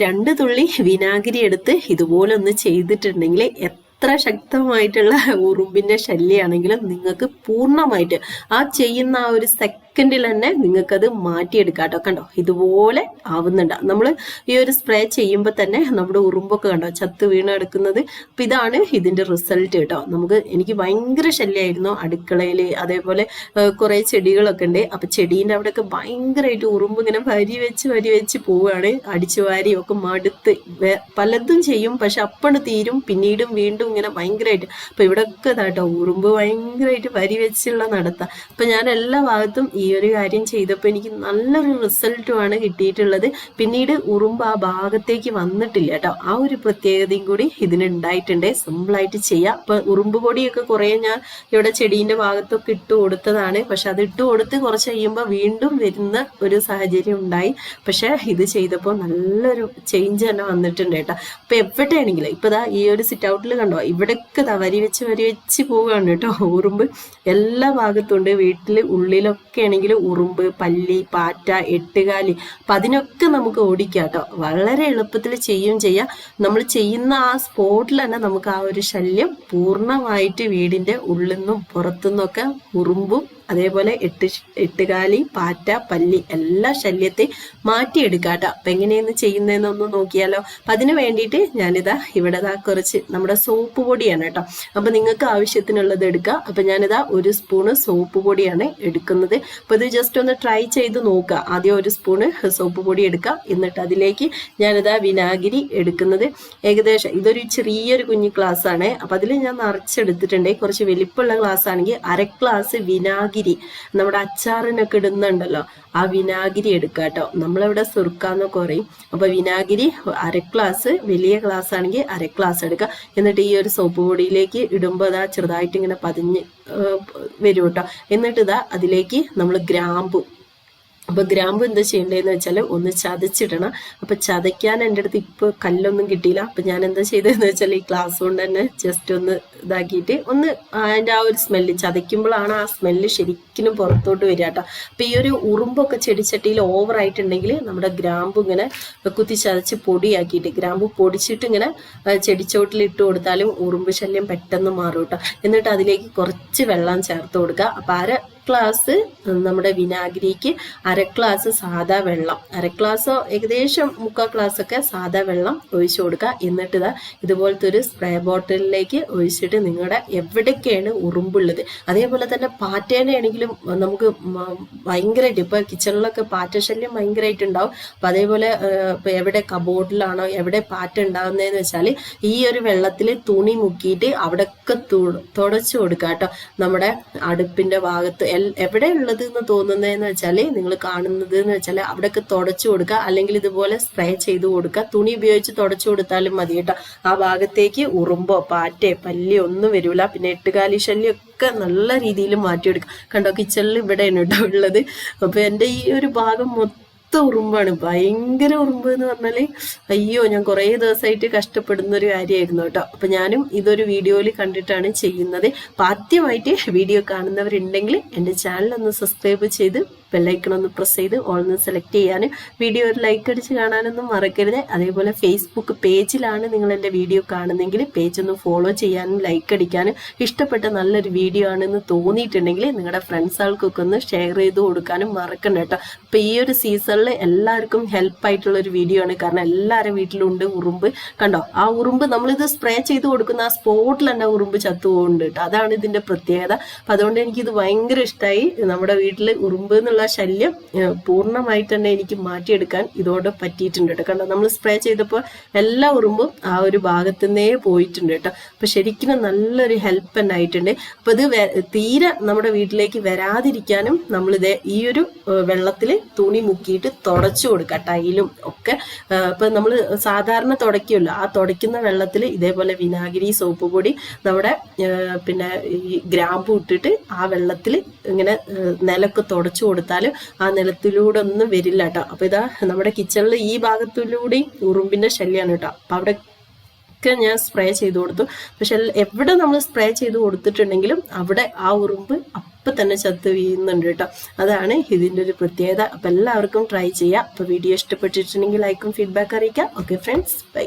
രണ്ട് തുള്ളി വിനാഗിരി എടുത്ത് ഇതുപോലെ ഒന്ന് ചെയ്തിട്ടുണ്ടെങ്കിൽ എത്ര ശക്തമായിട്ടുള്ള ഉറുമ്പിന്റെ ശല്യമാണെങ്കിലും നിങ്ങൾക്ക് പൂർണമായിട്ട് ആ ചെയ്യുന്ന ആ ഒരു സെക്കൻഡിൽ തന്നെ നിങ്ങൾക്കത് മാറ്റിയെടുക്കാം കേട്ടോ. കണ്ടോ? ഇതുപോലെ ആവുന്നുണ്ട്. നമ്മൾ ഈ ഒരു സ്പ്രേ ചെയ്യുമ്പോൾ തന്നെ നമ്മുടെ ഉറുമ്പൊക്കെ കണ്ടോ? ചത്ത് വീണ് എടുക്കുന്നത് അപ്പം ഇതാണ് ഇതിന്റെ റിസൾട്ട് കേട്ടോ. നമുക്ക് എനിക്ക് ഭയങ്കര ശല്യമായിരുന്നു അടുക്കളയിൽ അതേപോലെ കുറേ ചെടികളൊക്കെ ഉണ്ട്. അപ്പം ചെടീന്റെ അവിടെയൊക്കെ ഭയങ്കരമായിട്ട് ഉറുമ്പ് ഇങ്ങനെ വരി വെച്ച് വരി വെച്ച് പോവുകയാണ്. അടിച്ചു വാരി ഒക്കെ മടുത്ത് പലതും ചെയ്യും. പക്ഷെ അപ്പണ് തീരും. പിന്നീടും വീണ്ടും ഇങ്ങനെ ഭയങ്കരമായിട്ട് അപ്പം ഇവിടെയൊക്കെ ഇതാട്ടോ. ഉറുമ്പ് ഭയങ്കരമായിട്ട് വരി വെച്ചുള്ള നടത്താം. അപ്പം ഞാൻ എല്ലാ ഭാഗത്തും ഈ ഒരു കാര്യം ചെയ്തപ്പോൾ എനിക്ക് നല്ലൊരു റിസൾട്ടുമാണ് കിട്ടിയിട്ടുള്ളത്. പിന്നീട് ഉറുമ്പ് ആ ഭാഗത്തേക്ക് വന്നിട്ടില്ല കേട്ടോ ആ ഒരു പ്രത്യേകതയും കൂടി ഇതിന് ഉണ്ടായിട്ടുണ്ട് സിമ്പിളായിട്ട് ചെയ്യാം. അപ്പൊ ഉറുമ്പ് പൊടിയൊക്കെ കുറെ ഞാൻ ഇവിടെ ചെടീന്റെ ഭാഗത്തൊക്കെ ഇട്ട് കൊടുത്തതാണ്. പക്ഷെ അത് ഇട്ട് കൊടുത്ത് കുറച്ച് കഴിയുമ്പോൾ വീണ്ടും വരുന്ന ഒരു സാഹചര്യം ഉണ്ടായി. പക്ഷെ ഇത് ചെയ്തപ്പോൾ നല്ലൊരു ചേഞ്ച് തന്നെ വന്നിട്ടുണ്ട് കേട്ടോ അപ്പൊ എവിടെയാണെങ്കിലും ഇപ്പൊ ദാ ഈ ഒരു സിറ്റ് ഔട്ടിൽ കണ്ടോ? ഇവിടെയൊക്കെ ദാ വരി വെച്ച് വരി വെച്ച് പോവുകയാണ് കേട്ടോ ഉറുമ്പ്. എല്ലാ ഭാഗത്തും ഉണ്ട്. വീട്ടിൽ ഉള്ളിലൊക്കെ ആണെങ്കിൽ ഉറുമ്പ് പല്ലി പാറ്റ എട്ടുകാലി അപ്പം അതിനൊക്കെ നമുക്ക് ഓടിക്കാം കേട്ടോ. വളരെ എളുപ്പത്തിൽ ചെയ്യും ചെയ്യാം. നമ്മൾ ചെയ്യുന്ന ആ സ്പോട്ടിൽ തന്നെ നമുക്ക് ആ ഒരു ശല്യം പൂർണമായിട്ട് വീടിന്റെ ഉള്ളിൽ നിന്നും പുറത്തുനിന്നൊക്കെ ഉറുമ്പും അതേപോലെ എട്ട് എട്ടുകാലി പാറ്റ പല്ലി എല്ലാ ശല്യത്തെ മാറ്റിയെടുക്കാട്ടോ. അപ്പം എങ്ങനെയാണ് ചെയ്യുന്നതെന്നൊന്ന് നോക്കിയാലോ. അപ്പം അതിന് വേണ്ടിയിട്ട് ഞാനിതാ ഇവിടെ ദാ കുറച്ച് നമ്മുടെ സോപ്പ് പൊടിയാണ് കേട്ടോ. അപ്പം നിങ്ങൾക്ക് ആവശ്യത്തിനുള്ളത് എടുക്കുക അപ്പം ഞാനിതാ ഒരു സ്പൂണ് സോപ്പ് പൊടിയാണ് എടുക്കുന്നത്. അപ്പോൾ ഇത് ജസ്റ്റ് ഒന്ന് ട്രൈ ചെയ്ത് നോക്കുക. ആദ്യം ഒരു സ്പൂണ് സോപ്പ് പൊടി എടുക്കുക എന്നിട്ട് അതിലേക്ക് ഞാനിതാ വിനാഗിരി എടുക്കുന്നത്. ഏകദേശം ഇതൊരു ചെറിയൊരു കുഞ്ഞു ഗ്ലാസ് ആണ്. അപ്പം അതിൽ ഞാൻ നിറച്ചെടുത്തിട്ടുണ്ട്. കുറച്ച് വലിപ്പമുള്ള ഗ്ലാസ് ആണെങ്കിൽ അര ഗ്ലാസ് വിനാഗിരി നമ്മുടെ അച്ചാറിനൊക്കെ ഇടുന്നുണ്ടല്ലോ ആ വിനാഗിരി എടുക്കുക കേട്ടോ നമ്മളിവിടെ സുർക്കാന്നൊക്കെ പറയും. അപ്പൊ വിനാഗിരി അര ഗ്ലാസ് വലിയ ഗ്ലാസ് ആണെങ്കിൽ അര ഗ്ലാസ് എടുക്കുക എന്നിട്ട് ഈ ഒരു സോപ്പ് പൊടിയിലേക്ക് ഇടുമ്പോൾ അതാ ചെറുതായിട്ട് ഇങ്ങനെ പതിഞ്ഞ് വരും കേട്ടോ എന്നിട്ട് ഇതാ അതിലേക്ക് നമ്മൾ ഗ്രാമ്പു അപ്പൊ ഗ്രാമ്പു എന്താ ചെയ്യേണ്ടതെന്ന് വെച്ചാൽ ഒന്ന് ചതച്ചിടണം. അപ്പൊ ചതയ്ക്കാൻ എന്റെ അടുത്ത് ഇപ്പൊ കല്ലൊന്നും കിട്ടിയില്ല. അപ്പൊ ഞാൻ എന്താ ചെയ്തതെന്ന് വെച്ചാൽ ഈ ക്ലാസ് കൊണ്ട് തന്നെ ജസ്റ്റ് ഒന്ന് ഇതാക്കിയിട്ട് ഒന്ന് അതിന്റെ ആ ഒരു സ്മെല്ല് ചതയ്ക്കുമ്പോഴാണ് ആ സ്മെല്ല് ശരിക്കും പുറത്തോട്ട് വരിക കേട്ടോ. അപ്പൊ ഈ ഒരു ഉറുമ്പൊക്കെ ചെടിച്ചട്ടിയിൽ ഓവർ ആയിട്ടുണ്ടെങ്കിൽ നമ്മുടെ ഗ്രാമ്പു ഇങ്ങനെ കുത്തി ചതച്ച് പൊടിയാക്കിയിട്ട് ഗ്രാമ്പു പൊടിച്ചിട്ട് ഇങ്ങനെ ചെടിച്ചോട്ടിൽ ഇട്ട് കൊടുത്താലും ഉറുമ്പ് ശല്യം പെട്ടെന്ന് മാറും കേട്ടോ. എന്നിട്ട് അതിലേക്ക് കുറച്ച് വെള്ളം ചേർത്ത് കൊടുക്കുക. അപ്പൊ അര ഗ്ലാസ് നമ്മുടെ വിനാഗിരിക്ക് അര ഗ്ലാസ് സാദാ വെള്ളം. അര ഗ്ലാസ് ഏകദേശം മുക്കാൽ ഗ്ലാസ് ഒക്കെ സാദാ വെള്ളം ഒഴിച്ചു കൊടുക്കുക എന്നിട്ട് ഇതാ ഇതുപോലത്തെ ഒരു സ്പ്രേ ബോട്ടിലിലേക്ക് ഒഴിച്ചിട്ട് നിങ്ങളുടെ എവിടേക്കാണ് ഉറുമ്പുള്ളത്. അതേപോലെ തന്നെ പാറ്റേനാണെങ്കിലും നമുക്ക് ഭയങ്കരമായിട്ട് ഇപ്പൊ കിച്ചണിലൊക്കെ പാറ്റ ശല്യം ഭയങ്കരമായിട്ട് ഉണ്ടാവും അപ്പൊ അതേപോലെ എവിടെ കബോർഡിലാണോ എവിടെ പാറ്റ ഉണ്ടാവുന്നതെന്ന് വെച്ചാൽ ഈ ഒരു വെള്ളത്തിൽ തുണി മുക്കിയിട്ട് അവിടെയൊക്കെ തുടച്ചു കൊടുക്കുക കേട്ടോ നമ്മുടെ അടുപ്പിന്റെ ഭാഗത്ത് എവിടെ ഉള്ളത് എന്ന് തോന്നുന്നതെന്ന് വെച്ചാൽ നിങ്ങൾ കാണുന്നത് എന്ന് വെച്ചാൽ അവിടെയൊക്കെ തുടച്ചു കൊടുക്കുക. അല്ലെങ്കിൽ ഇതുപോലെ സ്പ്രേ ചെയ്ത് കൊടുക്കുക. തുണി ഉപയോഗിച്ച് തുടച്ചു കൊടുത്താലും മതി കേട്ടോ. ആ ഭാഗത്തേക്ക് ഉറുമ്പോ പാറ്റേ പല്ലിയോ ഒന്നും വരൂല. പിന്നെ എട്ടുകാലി ശല്യം ഒക്കെ നല്ല രീതിയിൽ മാറ്റിയെടുക്കുക. കണ്ടോ കിച്ചണിൽ ഇവിടെയാണ് കേട്ടോ ഉള്ളത്. അപ്പൊ എന്റെ ഈ ഒരു ഭാഗം മൊത്തം ഉറുമ്പാണ്. ഭയങ്കര ഉറുമ്പ് എന്ന് പറഞ്ഞാൽ അയ്യോ ഞാൻ കുറേ ദിവസമായിട്ട് കഷ്ടപ്പെടുന്ന ഒരു കാര്യമായിരുന്നു കേട്ടോ. അപ്പൊ ഞാനും ഇതൊരു വീഡിയോയിൽ കണ്ടിട്ടാണ് ചെയ്യുന്നത്. അപ്പൊ ആദ്യമായിട്ട് വീഡിയോ കാണുന്നവരുണ്ടെങ്കിൽ എന്റെ ചാനൽ ഒന്ന് സബ്സ്ക്രൈബ് ചെയ്ത് ബെല്ലൈക്കൺ ഒന്ന് പ്രസ് ചെയ്ത് ഓൾ ഒന്ന് സെലക്ട് ചെയ്യാനും വീഡിയോ ഒരു ലൈക്ക് അടിച്ച് കാണാനൊന്നും മറക്കരുത്. അതേപോലെ ഫേസ്ബുക്ക് പേജിലാണ് നിങ്ങൾ എന്റെ വീഡിയോ കാണുന്നെങ്കിൽ പേജ് ഒന്ന് ഫോളോ ചെയ്യാനും ലൈക്ക് അടിക്കാനും ഇഷ്ടപ്പെട്ട നല്ലൊരു വീഡിയോ ആണെന്ന് തോന്നിയിട്ടുണ്ടെങ്കിൽ നിങ്ങളുടെ ഫ്രണ്ട്സുകൾക്കൊക്കെ ഒന്ന് ഷെയർ ചെയ്ത് കൊടുക്കാനും മറക്കണ്ട കേട്ടോ. അപ്പൊ ഈ ഒരു സീസണിൽ എല്ലാവർക്കും ഹെൽപ്പ് ആയിട്ടുള്ള ഒരു വീഡിയോ ആണ്. കാരണം എല്ലാവരും വീട്ടിലുണ്ട് ഉറുമ്പ്. കണ്ടോ? ആ ഉറുമ്പ് നമ്മളിത് സ്പ്രേ ചെയ്ത് കൊടുക്കുന്ന ആ സ്പോട്ടിൽ തന്നെ ഉറുമ്പ് ചത്തുപോകുന്നുണ്ട് കേട്ടോ. അതാണ് ഇതിന്റെ പ്രത്യേകത. അപ്പൊ അതുകൊണ്ട് എനിക്കിത് ഭയങ്കര ഇഷ്ടമായി നമ്മുടെ വീട്ടിൽ ഉറുമ്പ് എന്നുള്ള ശല്യം ഏഹ്, പൂർണമായിട്ട് തന്നെ എനിക്ക് മാറ്റിയെടുക്കാൻ ഇതോട് പറ്റിയിട്ടുണ്ട് കേട്ടോ. കാരണം നമ്മൾ സ്പ്രേ ചെയ്തപ്പോൾ എല്ലാ ഉറുമ്പും ആ ഒരു ഭാഗത്തു നിന്നേ പോയിട്ടുണ്ട് കേട്ടോ. അപ്പൊ ശരിക്കും നല്ലൊരു ഹെൽപ്പ് തന്നെ ആയിട്ടുണ്ട്. അപ്പൊ ഇത് തീരെ നമ്മുടെ വീട്ടിലേക്ക് വരാതിരിക്കാനും നമ്മൾ ഇതേ ഈ ഒരു വെള്ളത്തിൽ തുണി മുക്കിയിട്ട് തുടച്ചു കൊടുക്കുക ടൈലും ഒക്കെ. ഇപ്പൊ നമ്മൾ സാധാരണ തുടയ്ക്കുമല്ലോ. ആ തുടയ്ക്കുന്ന വെള്ളത്തിൽ ഇതേപോലെ വിനാഗിരി സോപ്പ് പൊടി നമ്മുടെ പിന്നെ ഈ ഗ്രാമ്പു ഇട്ടിട്ട് ആ വെള്ളത്തിൽ ഇങ്ങനെ നിലയ്ക്ക് തുടച്ചു തുടച്ചു കൊടുത്താൽ ആ നിലത്തിലൂടെ ഒന്നും വരില്ല കേട്ടോ അപ്പൊ ഇതാ നമ്മുടെ കിച്ചണിൽ ഈ ഭാഗത്തിലൂടെയും ഉറുമ്പിന്റെ ശല്യമാണ് കേട്ടോ അപ്പൊ അവിടെ ഒക്കെ ഞാൻ സ്പ്രേ ചെയ്ത് കൊടുത്തു. പക്ഷെ എവിടെ നമ്മൾ സ്പ്രേ ചെയ്ത് കൊടുത്തിട്ടുണ്ടെങ്കിലും അവിടെ ആ ഉറുമ്പ് അപ്പം തന്നെ ചത്ത് വീഴുന്നുണ്ട് കേട്ടോ അതാണ് ഇതിന്റെ ഒരു പ്രത്യേകത. അപ്പം എല്ലാവർക്കും ട്രൈ ചെയ്യാം. അപ്പോൾ വീഡിയോ ഇഷ്ടപ്പെട്ടിട്ടുണ്ടെങ്കിൽ ലൈക്കും ഫീഡ്ബാക്ക് അറിയിക്കാം. Okay friends. ബൈ.